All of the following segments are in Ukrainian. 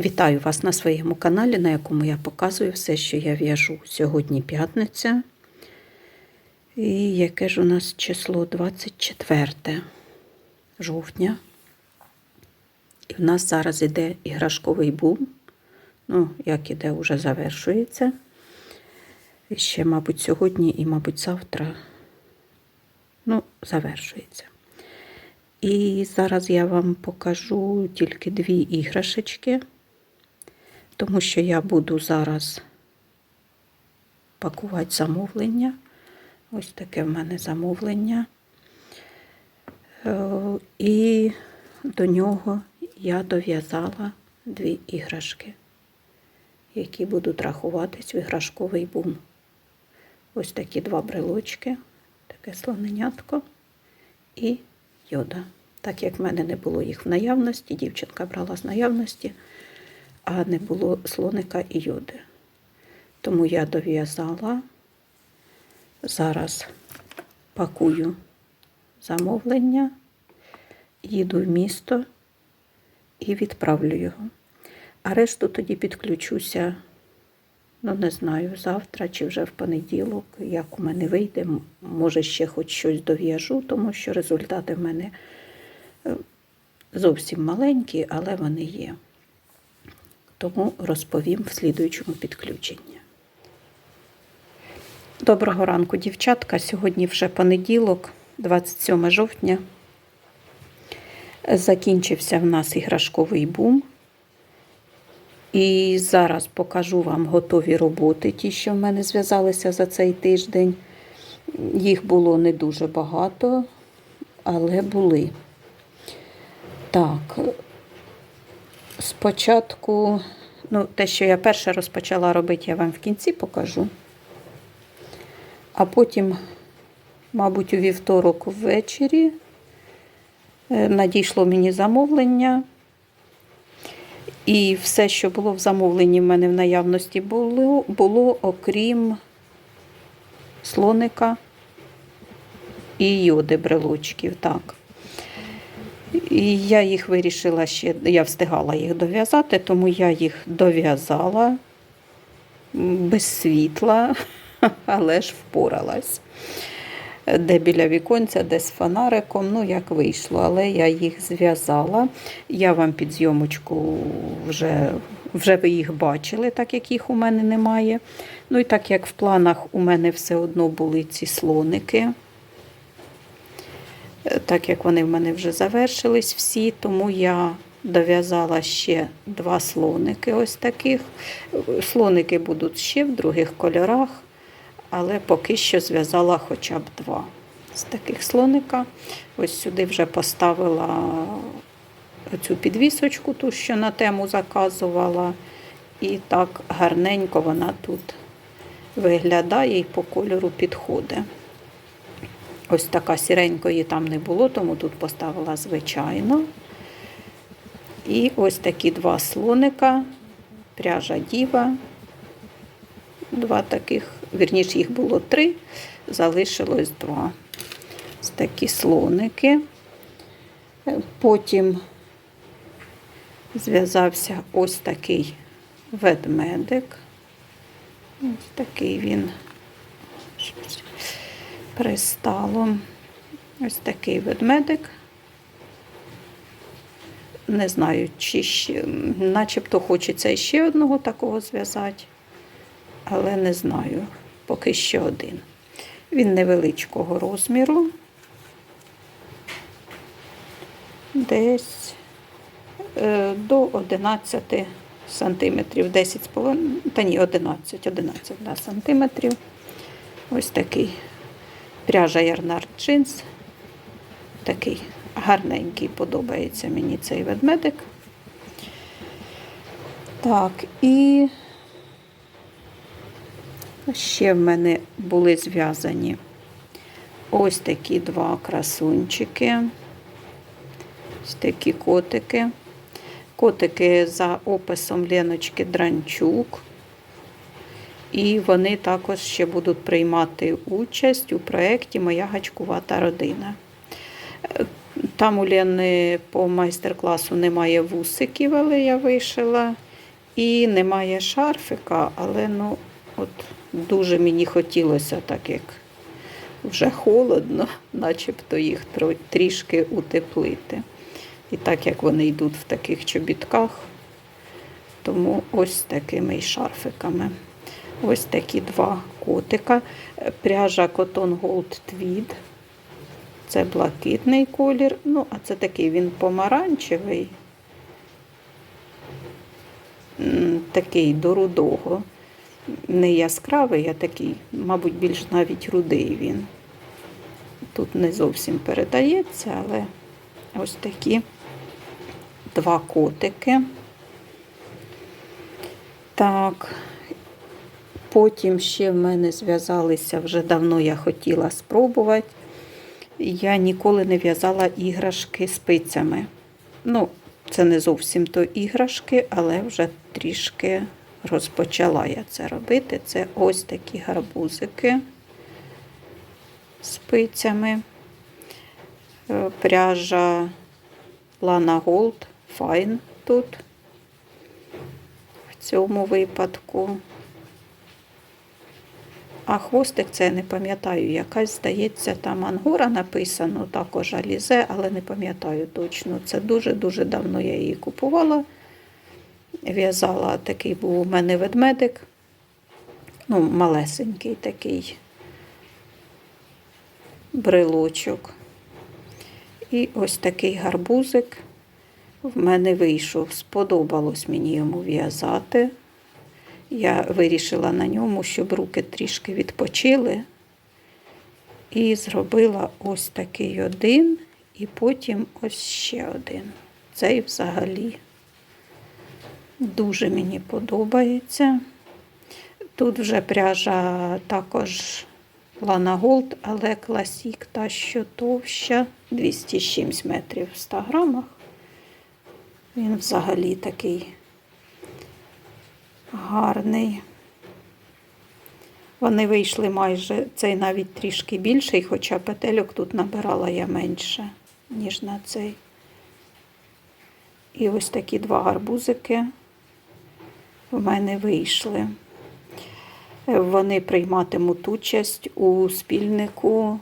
Вітаю вас на своєму каналі, на якому я показую все, що я в'яжу. Сьогодні п'ятниця. І яке ж у нас число 24 жовтня. І в нас зараз іде іграшковий бум. Ну, як іде, вже завершується. І ще, мабуть, сьогодні і, мабуть, завтра ну, завершується. І зараз я вам покажу тільки дві іграшечки, тому що я буду зараз пакувати замовлення. Ось таке в мене замовлення. Е, І до нього я дов'язала дві іграшки, які будуть рахуватись в іграшковий бум. Ось такі два брелочки, таке слоненятко і йода. Так як в мене не було їх в наявності, дівчинка брала з наявності, а не було слоника і йоди. Тому я дов'язала, зараз пакую замовлення, їду в місто і відправлю його. А решту тоді підключуся, ну не знаю, завтра чи вже в понеділок, як у мене вийде, може ще хоч щось дов'яжу, тому що результати в мене е, зовсім маленькі, але вони є. Тому розповім в слідуючому підключенні. Доброго ранку, дівчатка. Сьогодні вже понеділок, 27 жовтня. Закінчився в нас іграшковий бум. І зараз покажу вам готові роботи, ті, що в мене зв'язалися за цей тиждень. Їх було не дуже багато, але були. Так, спочатку, ну, те, що я перше розпочала робити, я вам в кінці покажу. А потім, мабуть, у вівторок ввечері е, надійшло мені замовлення. І все, що було в замовленні в мене в наявності, було, було окрім слоника і йоди брелочків. Так. І я їх вирішила ще, я встигала їх дов'язати, тому я їх дов'язала без світла, але ж впоралась. Де біля віконця, де з фонариком, ну як вийшло, але я їх зв'язала. Я вам під зйомочку вже вже ви їх бачили, так як їх у мене немає. Ну і так як в планах у мене все одно були ці слоники, так як вони в мене вже завершились всі, тому я дов'язала ще два слоники ось таких. Слоники будуть ще в других кольорах але поки що зв'язала хоча б два з таких слоника. Ось сюди вже поставила цю підвісочку, ту, що на тему заказувала. І так гарненько вона тут виглядає і по кольору підходить. Ось така сіренької там не було, тому тут поставила звичайно. І ось такі два слоника, пряжа діва, два таких вірніше, їх було три, залишилось два. Ось такі слоники. Потім зв'язався ось такий ведмедик. Ось такий він присталом. Ось такий ведмедик. Не знаю, чи ще, начебто хочеться ще одного такого зв'язати, але не знаю поки що один. Він невеличкого розміру, десь е, до 11 сантиметрів, 10,5, та ні, 11, 11 да, сантиметрів. Ось такий пряжа Ярнар джинс. Такий гарненький, подобається мені цей ведмедик. Так, і Ще в мене були зв'язані ось такі два красунчики, ось такі котики. Котики за описом Леночки Дранчук. І вони також ще будуть приймати участь у проєкті Моя гачкувата родина. Там у Лени по майстер-класу немає вусиків, але я вишила І немає шарфика, але ну, от дуже мені хотілося, так як вже холодно, начебто їх трішки утеплити. І так як вони йдуть в таких чобітках, тому ось такими шарфиками. Ось такі два котика. Пряжа Cotton Gold Tweed. Це блакитний колір. Ну, а це такий він помаранчевий. Такий до рудого. Не яскравий, а такий, мабуть, більш навіть рудий він. Тут не зовсім передається, але ось такі два котики. Так, потім ще в мене зв'язалися, вже давно я хотіла спробувати. Я ніколи не в'язала іграшки спицями. Ну, це не зовсім то іграшки, але вже трішки розпочала я це робити. Це ось такі гарбузики спицями. Е, Пряжа Lana Gold Fine тут. В цьому випадку. А хвостик це не пам'ятаю. Якась, здається, там ангора написано, також Алізе, але не пам'ятаю точно. Це дуже-дуже давно я її купувала. В'язала такий був у мене ведмедик. Ну, малесенький такий брелочок. І ось такий гарбузик в мене вийшов. Сподобалось мені йому в'язати. Я вирішила на ньому, щоб руки трішки відпочили. І зробила ось такий один, і потім ось ще один. Цей взагалі дуже мені подобається. Тут вже пряжа також Lana Gold, але класік та що товща 200 з чимсь метрів в 100 грамах. Він взагалі такий гарний. Вони вийшли майже цей навіть трішки більший, хоча петельок тут набирала я менше, ніж на цей. І ось такі два гарбузики в мене вийшли. Вони прийматимуть участь у спільнику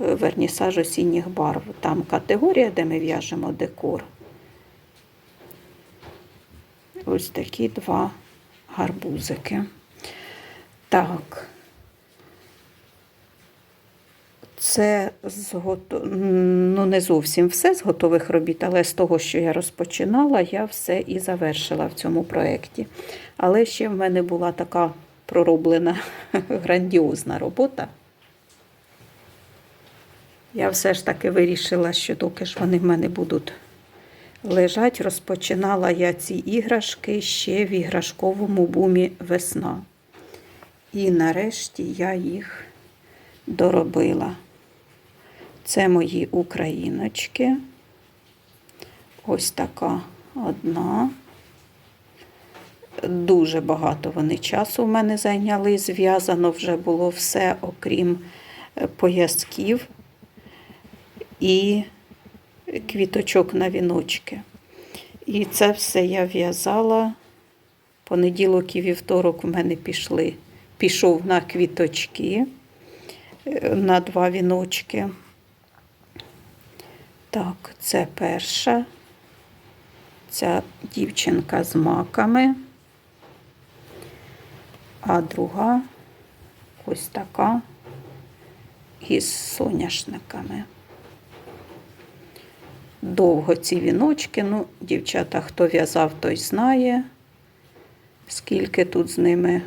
е, вернісаж осінніх барв. Там категорія, де ми в'яжемо декор. Ось такі два гарбузики. Так. Це з гото... ну, не зовсім все з готових робіт, але з того, що я розпочинала, я все і завершила в цьому проєкті. Але ще в мене була така пророблена грандіозна робота. Я все ж таки вирішила, що доки ж вони в мене будуть лежать, розпочинала я ці іграшки ще в іграшковому бумі весна. І нарешті я їх доробила. Це мої україночки. Ось така одна. Дуже багато вони часу в мене зайняли. Зв'язано вже було все, окрім е, поясків і квіточок на віночки. І це все я в'язала. Понеділок і вівторок у мене пішли. Пішов на квіточки, е, на два віночки. Так, це перша. Ця дівчинка з маками. А друга ось така із соняшниками. Довго ці віночки, ну, дівчата, хто в'язав, той знає, скільки тут з ними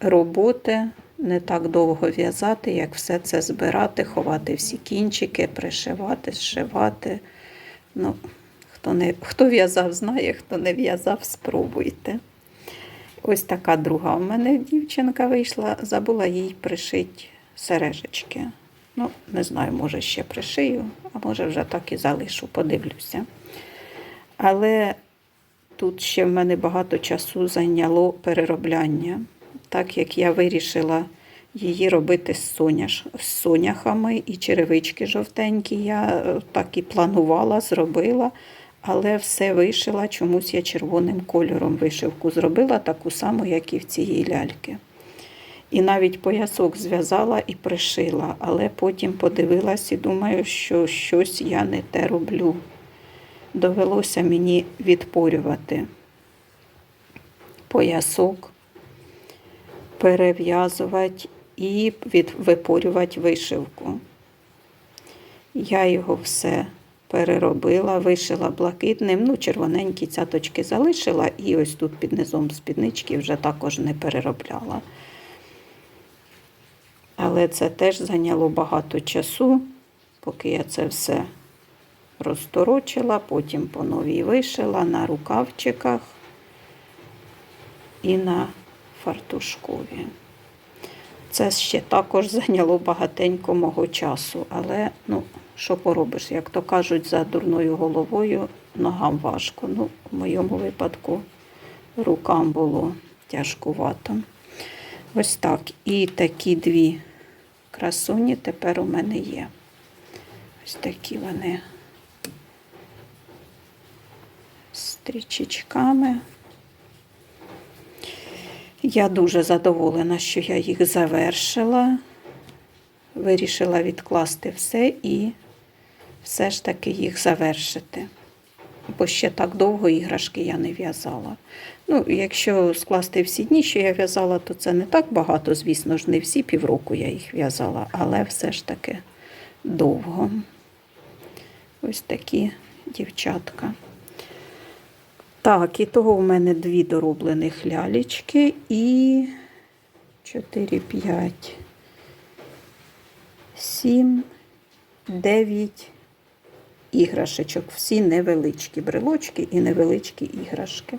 роботи. Не так довго в'язати, як все це збирати, ховати всі кінчики, пришивати, зшивати. Ну, хто, не, хто в'язав, знає, хто не в'язав, спробуйте. Ось така друга у мене дівчинка вийшла, забула їй пришити сережечки. Ну, не знаю, може ще пришию, а може вже так і залишу, подивлюся. Але тут ще в мене багато часу зайняло переробляння, так як я вирішила її робити з, соняш, з соняхами і черевички жовтенькі. Я е, так і планувала, зробила. але все вишила, чомусь я червоним кольором вишивку зробила таку саму, як і в цієї ляльки. І навіть поясок зв'язала і пришила, але потім подивилась і думаю, що щось я не те роблю. Довелося мені відпорювати поясок, перев'язувати і випорювати вишивку. Я його все переробила, вишила блакитним, ну, червоненькі цяточки залишила, і ось тут під низом спіднички вже також не переробляла. Але це теж зайняло багато часу, поки я це все розторочила, потім по новій вишила на рукавчиках і на фартушкові. Це ще також зайняло багатенько мого часу, але ну, що поробиш, як то кажуть, за дурною головою ногам важко. Ну, в моєму випадку рукам було тяжкувато. Ось так. І такі дві красуні тепер у мене є. Ось такі вони стрічечками. Я дуже задоволена, що я їх завершила. Вирішила відкласти все і все ж таки їх завершити. Бо ще так довго іграшки я не в'язала. Ну, якщо скласти всі дні, що я в'язала, то це не так багато, звісно ж, не всі півроку я їх в'язала, але все ж таки довго. Ось такі дівчатка. Так, і того в мене дві дороблених лялечки і 4, 5, 7, 9 іграшечок. Всі невеличкі брелочки і невеличкі іграшки.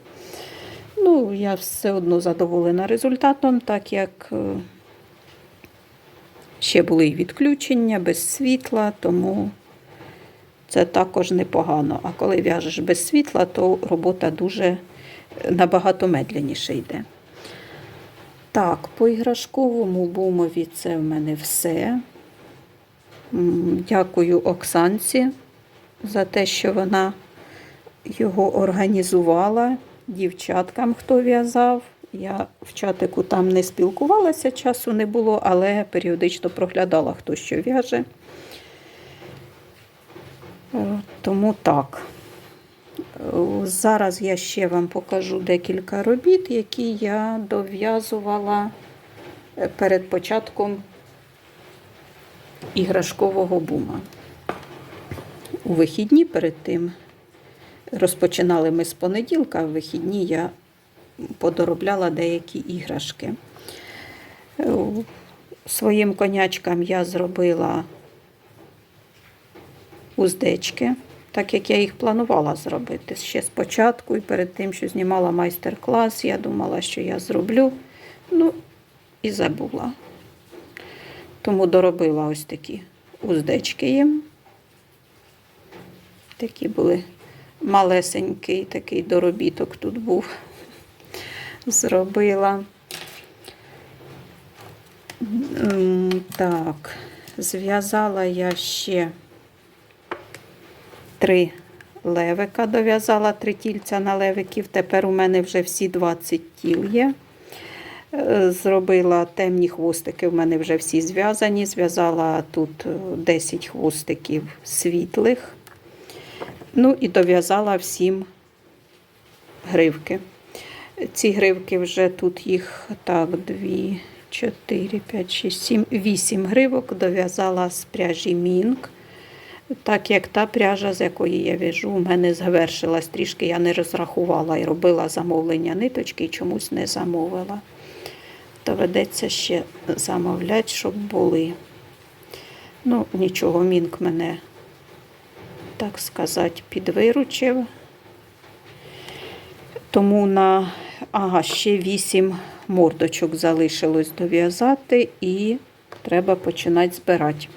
Ну, я все одно задоволена результатом, так як е, ще були і відключення без світла, тому це також непогано. А коли в'яжеш без світла, то робота дуже е, набагато медленніше йде. Так, по іграшковому бумові це в мене все. Дякую Оксанці за те, що вона його організувала дівчаткам, хто в'язав. Я в чатику там не спілкувалася, часу не було, але періодично проглядала, хто що в'яже. Е, Тому так. Е, Зараз я ще вам покажу декілька робіт, які я дов'язувала е, перед початком іграшкового бума. У вихідні перед тим розпочинали ми з понеділка, а в вихідні я подоробляла деякі іграшки. Е, Своїм конячкам я зробила уздечки, так як я їх планувала зробити ще спочатку і перед тим, що знімала майстер-клас, я думала, що я зроблю. Ну, і забула. Тому доробила ось такі уздечки їм. Такі були малесенький такий доробіток тут був. Зробила. Так, зв'язала я ще три левика, дов'язала три тільця на левиків. Тепер у мене вже всі 20 тіл є. Е, Зробила темні хвостики, в мене вже всі зв'язані. Зв'язала тут е, 10 хвостиків світлих. Ну і дов'язала всім гривки. Ці гривки вже тут їх так, 2, 4, 5, 6, 7, 8 гривок дов'язала з пряжі Мінк. Так як та пряжа, з якої я в'яжу, у мене завершилась трішки, я не розрахувала і робила замовлення ниточки і чомусь не замовила. Доведеться ще замовляти, щоб були. Ну, нічого, Мінк мене, так сказати, підвиручив. Тому на ага, ще вісім мордочок залишилось дов'язати і треба починати збирати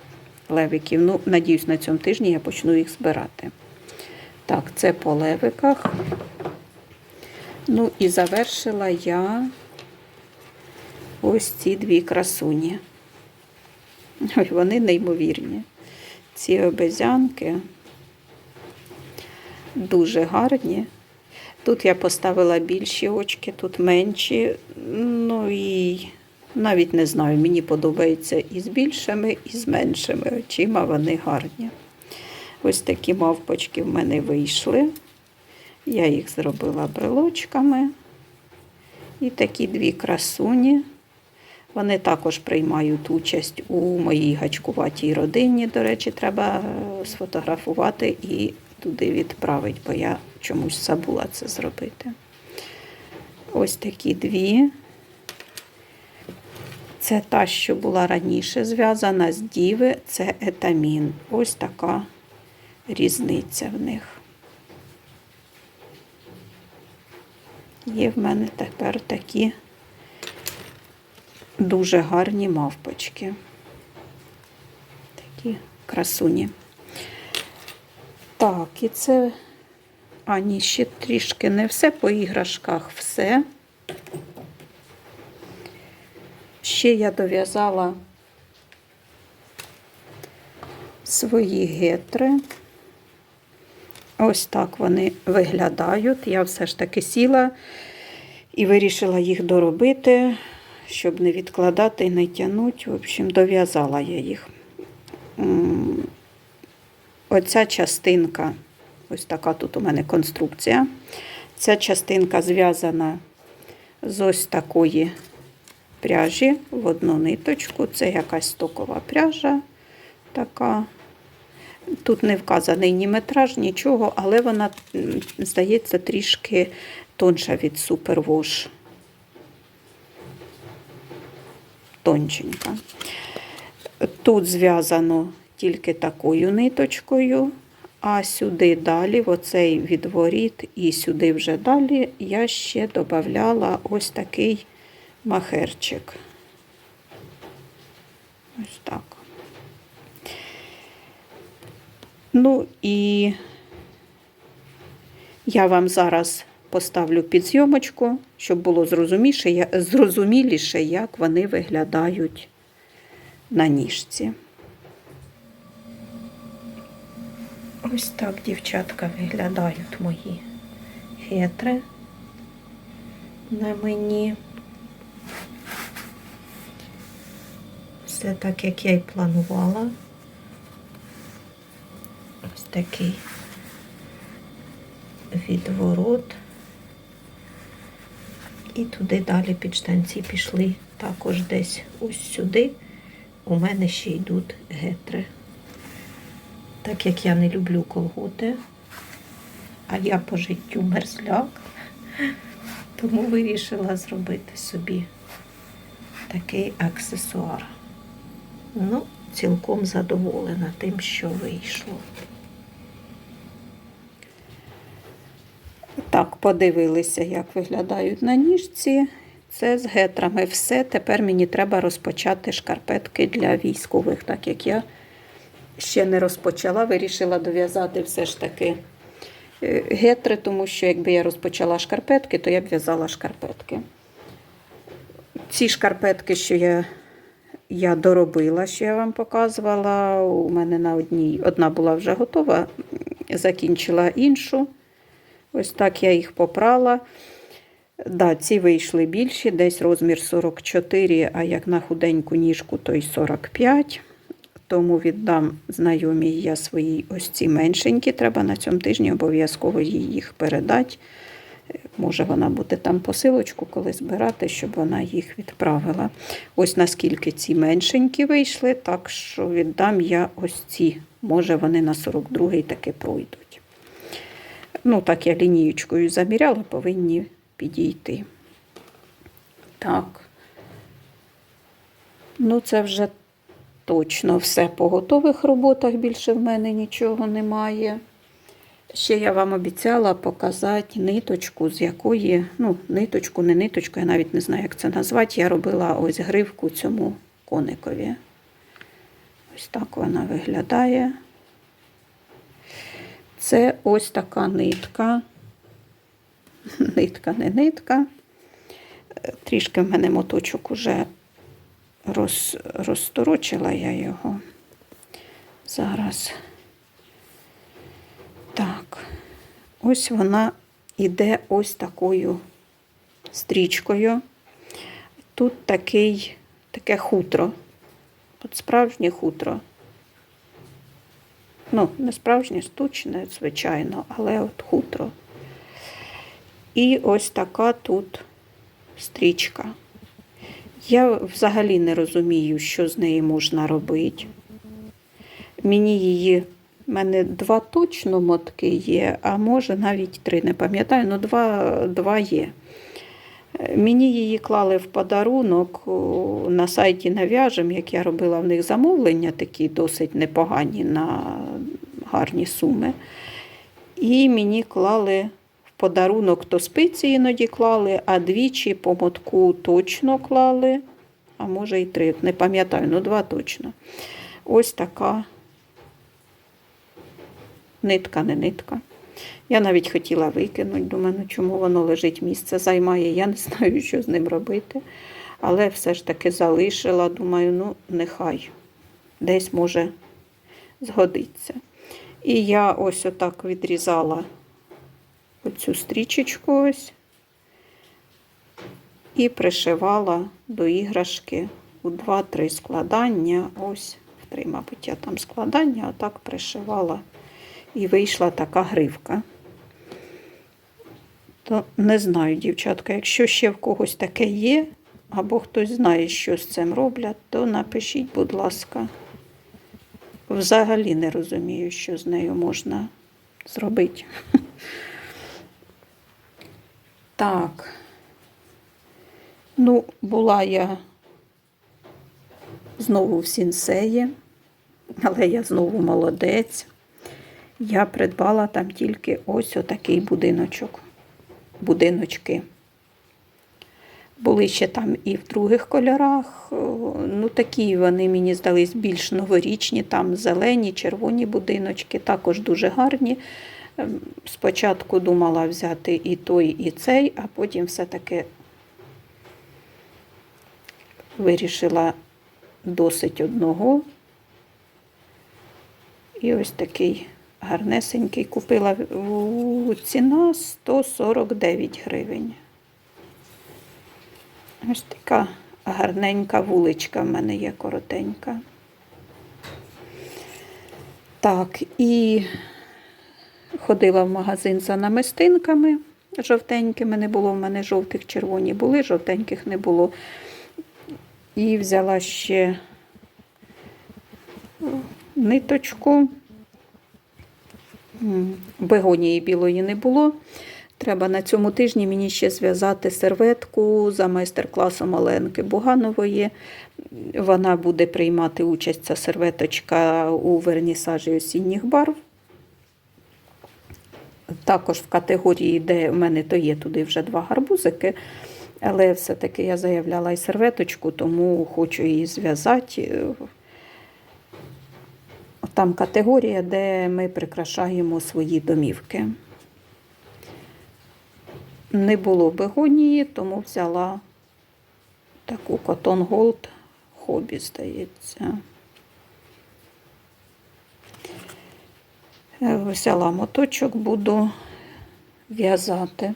левиків. Ну, надіюсь, на цьому тижні я почну їх збирати. Так, це по левиках. Ну і завершила я ось ці дві красуні. Ой, вони неймовірні. Ці обезянки. Дуже гарні. Тут я поставила більші очки, тут менші. Ну і навіть не знаю, мені подобається і з більшими, і з меншими очима вони гарні. Ось такі мавпочки в мене вийшли. Я їх зробила брелочками. І такі дві красуні. Вони також приймають участь у моїй гачкуватій родині. До речі, треба сфотографувати і туди відправити, бо я чомусь забула це зробити. Ось такі дві. Це та, що була раніше зв'язана з діви, це етамін. Ось така різниця в них. Є в мене тепер такі дуже гарні мавпочки. Такі красуні. Так, і це, а ні, ще трішки не все по іграшках, все. Ще я дов'язала свої гетри. Ось так вони виглядають. Я все ж таки сіла і вирішила їх доробити, щоб не відкладати і не тягнути. В общем, дов'язала я їх. Оця частинка, ось така тут у мене конструкція. Ця частинка зв'язана з ось такої пряжі в одну ниточку. Це якась стокова пряжа така. Тут не вказаний ні метраж, нічого, але вона, здається, трішки тонша від Superwash. Тонченька. Тут зв'язано тільки такою ниточкою, а сюди далі, в оцей відворіт, і сюди вже далі, я ще додавала ось такий махерчик. Ось так. Ну і я вам зараз поставлю під зйомочку, щоб було зрозуміліше, як вони виглядають на ніжці. Ось так, дівчатка, виглядають мої гетри на мені. Все так, як я і планувала. Ось такий відворот. І туди далі під штанці пішли також десь ось сюди. У мене ще йдуть гетри. Так як я не люблю колготи, а я по життю мерзляк, тому вирішила зробити собі такий аксесуар. Ну, цілком задоволена тим, що вийшло. Так, подивилися, як виглядають на ніжці. Це з гетрами все. Тепер мені треба розпочати шкарпетки для військових, так як я ще не розпочала, вирішила дов'язати все ж таки е, гетри, тому що якби я розпочала шкарпетки, то я б в'язала шкарпетки. Ці шкарпетки, що я, я доробила, що я вам показувала, у мене на одній одна була вже готова, закінчила іншу. Ось так я їх попрала. Да, ці вийшли більші, десь розмір 44, а як на худеньку ніжку, то й 45. Тому віддам знайомій я свої ось ці меншенькі. Треба на цьому тижні обов'язково їй їх передати. Може, вона буде там посилочку коли збирати, щоб вона їх відправила. Ось наскільки ці меншенькі вийшли, так що віддам я ось ці. Може, вони на 42-й таки пройдуть. Ну, так я лінієчкою заміряла, повинні підійти. Так. Ну, це вже точно все по готових роботах. Більше в мене нічого немає. Ще я вам обіцяла показати ниточку, з якої, ну, ниточку, не ниточку, я навіть не знаю, як це назвати. Я робила ось гривку цьому коникові. Ось так вона виглядає. Це ось така нитка. Нитка, не нитка. Е, Трішки в мене моточок уже роз, розторочила я його. Зараз. Так, ось вона іде ось такою стрічкою. Тут такий, таке хутро. От справжнє хутро. Ну, не справжнє, штучне, звичайно, але от хутро. І ось така тут стрічка. Я взагалі не розумію, що з неї можна робити. Мені її, в мене два точно мотки є, а може навіть три, не пам'ятаю, але два, два є. Мені її клали в подарунок на сайті Нав'яжем, як я робила в них замовлення, такі досить непогані на гарні суми. І мені клали подарунок то спиці іноді клали, а двічі по мотку точно клали, а може і три, не пам'ятаю, ну два точно. Ось така нитка, не нитка. Я навіть хотіла викинути, думаю, ну чому воно лежить, місце займає, я не знаю, що з ним робити. Але все ж таки залишила, думаю, ну нехай десь може згодиться. І я ось отак відрізала оцю стрічечку ось і пришивала до іграшки у 2-3 складання. Ось, в три, мабуть, я там складання, отак пришивала. І вийшла така гривка. То не знаю, дівчатка, якщо ще в когось таке є, або хтось знає, що з цим роблять, то напишіть, будь ласка. Взагалі не розумію, що з нею можна зробити. Так. Ну, була я знову в сінсеї, але я знову молодець. Я придбала там тільки ось отакий будиночок. Будиночки. Були ще там і в других кольорах. Ну, такі вони мені здались більш новорічні, там зелені, червоні будиночки, також дуже гарні. Ем, Спочатку думала взяти і той, і цей, а потім все-таки вирішила досить одного. І ось такий гарнесенький купила ціна 149 гривень. Ось така гарненька вуличка в мене є коротенька. Так, і ходила в магазин за намистинками жовтенькими. Не було в мене жовтих, червоні були, жовтеньких не було. І взяла ще ниточку. Бегонії білої не було. Треба на цьому тижні мені ще зв'язати серветку за майстер-класом Оленки Буганової. Вона буде приймати участь, ця серветочка у вернісажі осінніх барв. Також в категорії, де в мене то є туди вже два гарбузики. Але все-таки я заявляла і серветочку, тому хочу її зв'язати. Там категорія, де ми прикрашаємо свої домівки. Не було бегонії, тому взяла таку Cotton Gold хобі, здається. Взяла моточок, буду в'язати.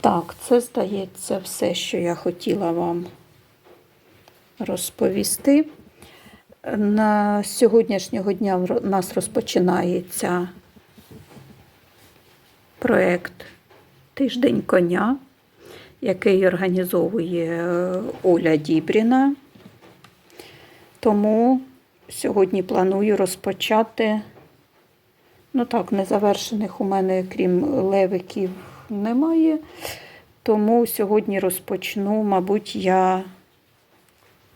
Так, це здається все, що я хотіла вам розповісти. На сьогоднішнього дня в нас розпочинається проєкт Тиждень коня, який організовує е, Оля Дібріна. Тому сьогодні планую розпочати. Ну так, незавершених у мене, крім левиків, немає. Тому сьогодні розпочну, мабуть, я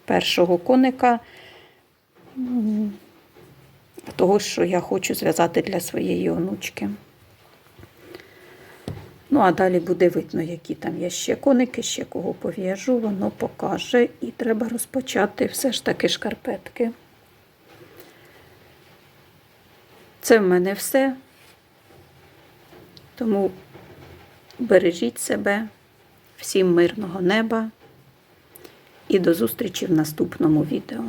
першого коника, того, що я хочу зв'язати для своєї онучки. Ну, а далі буде видно, які там є ще коники, ще кого пов'яжу, воно покаже. І треба розпочати все ж таки шкарпетки. Це в мене все. Тому бережіть себе, всім мирного неба і до зустрічі в наступному відео.